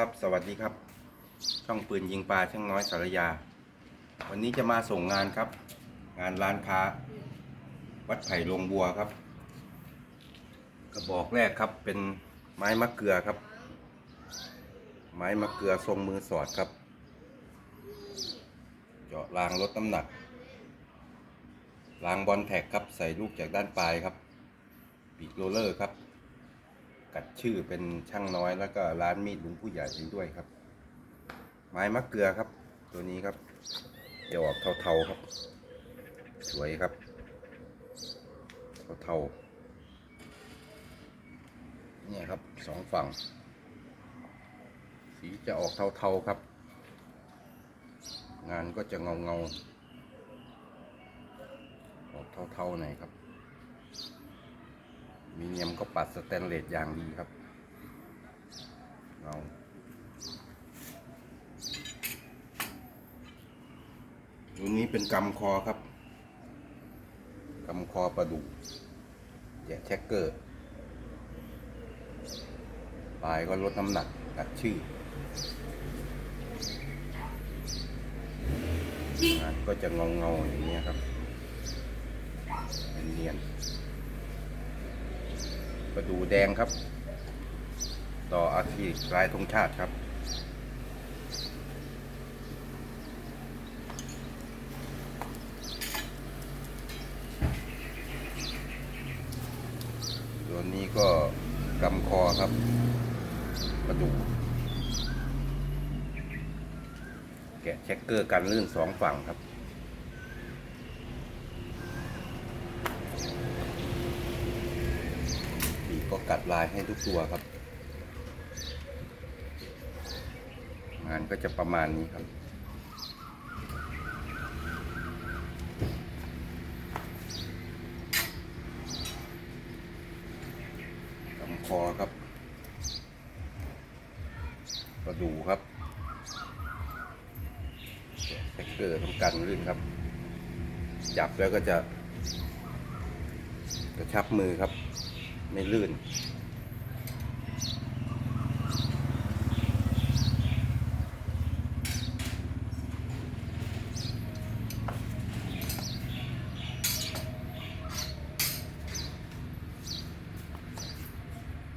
ครับสวัสดีครับ ช่องปืนยิงปลาช่างน้อยสารยา วันนี้จะมาส่งงานครับ งานร้านค้า วัดไผ่ลงบัวครับ กระบอกแรกครับเป็นไม้มะเกลือครับ ไม้มะเกลือทรงมือสอดครับ เจาะรางลดน้ำหนัก รางบอลแท็กครับใส่ลูกจากด้านปลายครับปีกโรลเลอร์ครับ กัดชื่อเป็นช่างน้อยแล้วก็ร้านมีดลุงผู้ใหญ่เองด้วยครับ ไม้มะเกลือครับ ตัวนี้ครับจะออกเทาๆครับ สวยครับ เทาๆเนี่ยครับสองฝั่ง สีจะออกเทาๆครับ งานก็จะเงาเงาๆออกเทาๆหน่อยครับ มีเนียมก็ปัดสแตนเลสอย่างดีครับเอาตัวนี้เป็นกำคอครับ กำคอปลาดุแยกแช็กเกอร์ปลายก็ลดน้ำหนักกัดชื่องานก็จะเงาเงาอย่างนี้ครับเนียน ประดูแดงครับ ต่ออาคีลายธงชาติครับ ตัวนี้ก็กำคอครับ ประดูแกะเช็คเกอร์กันลื่นสองฝั่งครับ ปี กัดลายให้ทุกตัวครับ งานก็จะประมาณนี้ครับลำคอครับ กระดูครับแฟกเกอร์ต้องกันลื่นครับ จับแล้วก็จะกระชับมือครับ ไม่ลื่น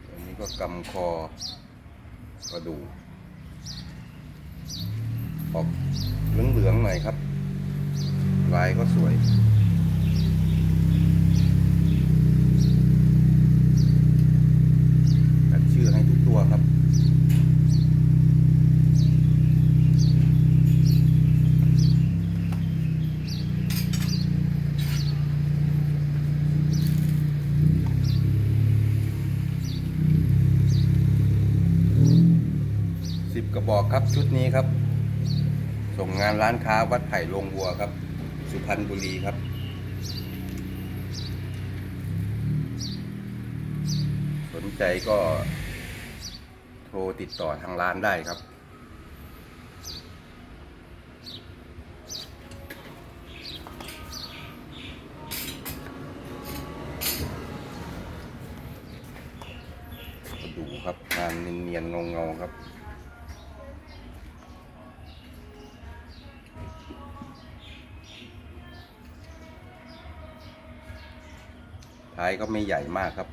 อันนี้ก็กำคอกระดูกออกเหลืองๆหน่อยครับ ลายก็สวย กระบอกครับชุดนี้ครับ ส่งงานร้านค้าวัดไผ่ลงบัวครับ สุพรรณบุรีครับ สนใจก็โทรติดต่อทางร้านได้ครับดูครับงานเนียนๆเงาๆครับ ท้ายก็ไม่ใหญ่มากครับ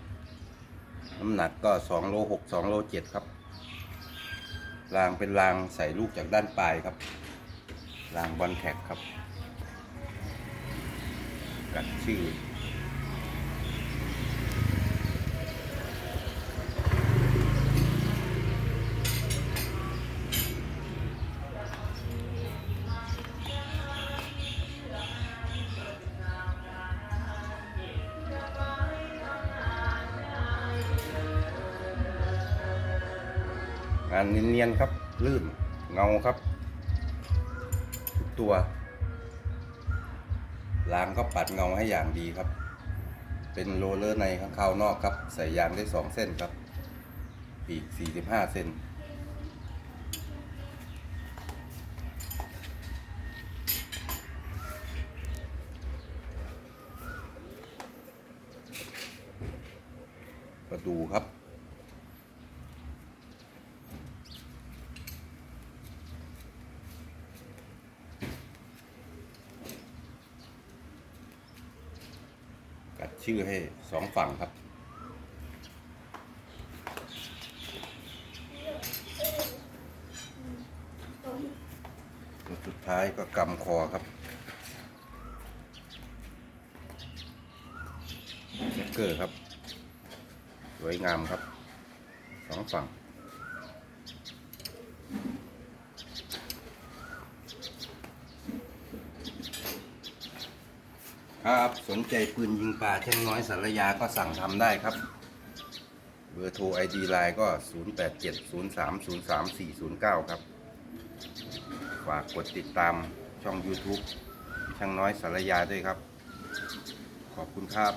น้ำหนักก็สองโลหกสองโลเจ็ดครับ รางเป็นรางใส่ลูกจากด้านปลายครับ รางบอลแท็กครับ กัดชื่อ งานเนียนๆครับ ลื่นเงาครับ ทุกตัวล้างก็ปัดเงาให้อย่างดีครับ เป็นโรลเลอร์ในข้างคาวนอกครับใส่ยางได้สองเส้นครับ ปีกสี่สิบห้าเซนประดูครับ ชื่อให้สองฝั่งครับ สุดท้ายก็กำคอครับเกอร์ครับ สวยงามครับสองฝั่ง ครับสนใจปืนยิงปลาเช่งน้อยสารยาก็สั่งทำได้ครับ เบอร์โทรไอดีไลน์ก็ 0870303409 ครับ ฝากกดติดตามช่อง YouTube ช่างน้อยสารยาด้วยครับ ขอบคุณครับ